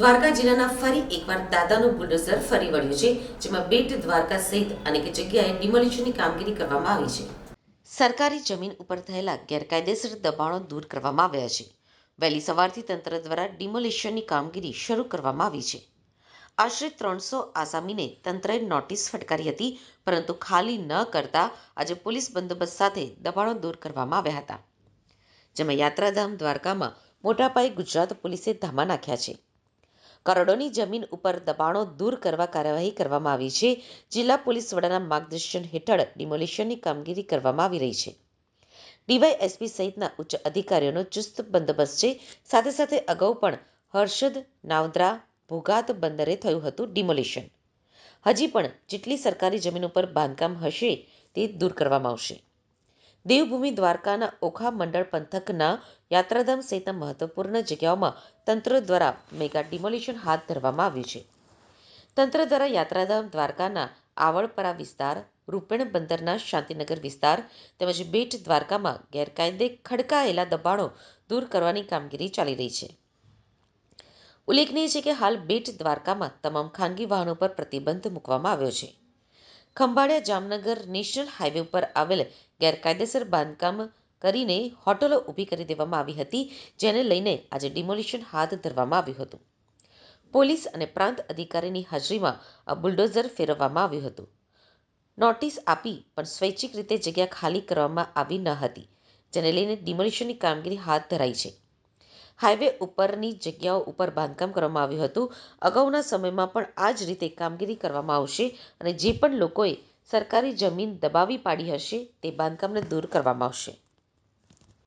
દ્વારકા જિલ્લાના ફરી એકવાર દાદાનું બુલડોઝર ફરી વળ્યું છે, જેમાં બેટ દ્વારકા સહિત અનેક જગ્યાએ ડિમોલિશનની કામગીરી કરવામાં આવી છે. સરકારી જમીન ઉપર થયેલા ગેરકાયદેસર દબાણો દૂર કરવામાં આવ્યા છે. વહેલી સવારથી તંત્ર દ્વારા ડિમોલિશનની કામગીરી શરૂ કરવામાં આવી છે. આશરે ત્રણસો આસામીને તંત્રએ નોટિસ ફટકારી હતી, પરંતુ ખાલી ન કરતા આજે પોલીસ બંદોબસ્ત સાથે દબાણો દૂર કરવામાં આવ્યા હતા. જેમાં યાત્રાધામ દ્વારકામાં મોટા પાયે ગુજરાત પોલીસે ધામા નાખ્યા છે. કરોડોની જમીન ઉપર દબાણો દૂર કરવા કાર્યવાહી કરવામાં આવી છે. જિલ્લા પોલીસ વડાના માર્ગદર્શન હેઠળ ડિમોલિશનની કામગીરી કરવામાં આવી રહી છે. ડીવાયએસપી સહિતના ઉચ્ચ અધિકારીઓનો ચુસ્ત બંદોબસ્ત છે. સાથે સાથે અગાઉ પણ હર્ષદ નાવદ્રા ભોગાત બંદરે થયું હતું ડિમોલિશન. હજી પણ જેટલી સરકારી જમીન ઉપર બાંધકામ હશે તે દૂર કરવામાં આવશે. દેવભૂમિ દ્વારકાના ઓખા મંડળ પંથકના યાત્રાધામ સહિતના મહત્વપૂર્ણ જગ્યાઓમાં તંત્ર દ્વારા મેગા ડિમોલિશન હાથ ધરવામાં આવ્યું છે. તંત્ર દ્વારા યાત્રાધામ દ્વારકાના આવળપરા વિસ્તાર, રૂપેણ બંદરના શાંતિનગર વિસ્તાર તેમજ બેટ દ્વારકામાં ગેરકાયદે ખડકાયેલા દબાણો દૂર કરવાની કામગીરી ચાલી રહી છે. ઉલ્લેખનીય છે કે હાલ બેટ દ્વારકામાં તમામ ખાનગી વાહનો પર પ્રતિબંધ મૂકવામાં આવ્યો છે. ખંભાળિયા જામનગર નેશનલ હાઈવે ઉપર આવેલ ગેરકાયદેસર બાંધકામ કરીને હોટલો ઊભી કરી દેવામાં આવી હતી, જેને લઈને આજે ડિમોલિશન હાથ ધરવામાં આવ્યું હતું. પોલીસ અને પ્રાંત અધિકારીની હાજરીમાં આ બુલડોઝર ફેરવવામાં આવ્યું હતું. નોટિસ આપી પણ સ્વૈચ્છિક રીતે જગ્યા ખાલી કરવામાં આવી ન હતી, જેને લઈને ડિમોલિશનની કામગીરી હાથ ધરાઈ છે. હાઈવે ઉપરની જગ્યાઓ ઉપર બાંધકામ કરવામાં આવ્યું હતું. અગાઉના સમયમાં પણ આ જ રીતે કામગીરી કરવામાં આવશે અને જે પણ લોકોએ સરકારી જમીન દબાવી પાડી હશે તે બાંધકામને દૂર કરવામાં આવશે.